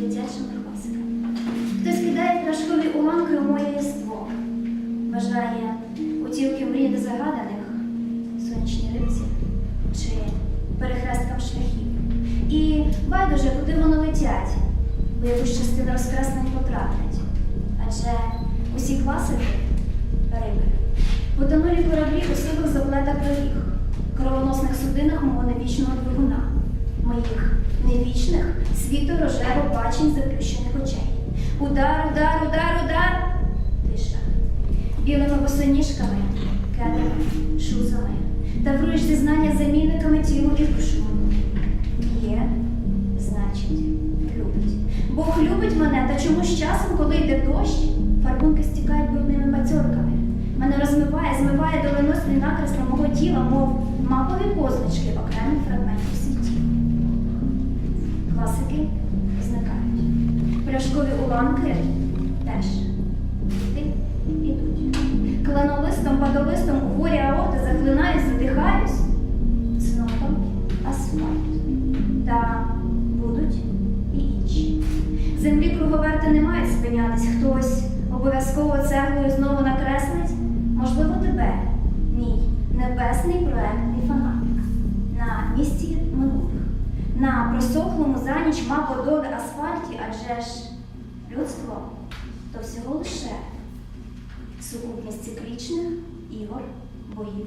до класика. Хтось кидає пляшкові уламки у моє єство. Бажає утілки мрій незагаданих, сонячній рибці чи перехресткам шляхів. І байдуже, куди воно летять, бо якусь частину розкреслень потраплять. Адже усі класики риби, потонулі кораблі у сивих заплетах доріг, кровоносних судинах мого невічного двигуна, світу рожево бачень заплющених очей. Удар, удар, удар, удар. Тиша. Білими босоніжками, кедами, шузами, тавруєш зізнання замінниками тілу і душу. Є, значить, любить. Бог любить мене, та чомусь часом, коли йде дощ, фарбунки стікають брудними бацьорками. Мене розмиває, змиває доленосний накресло мого тіла, мов мапові позначки окремих фрагментів Пляшкові уламки теж. Йти ідуть. Кленолистом, падолистом у горі аорти захлинаюсь, задихаюсь. Цнотом асфальт. Та будуть і інші. Землі круговерти не мають спинятись. Хтось обов'язково цеглою знову накреслить. Можливо, тебе, мій небесний проектний фанатик. На місці минулих. На мав за асфальті, адже ж людство то всього лише сукупність циклічних ігор, боїв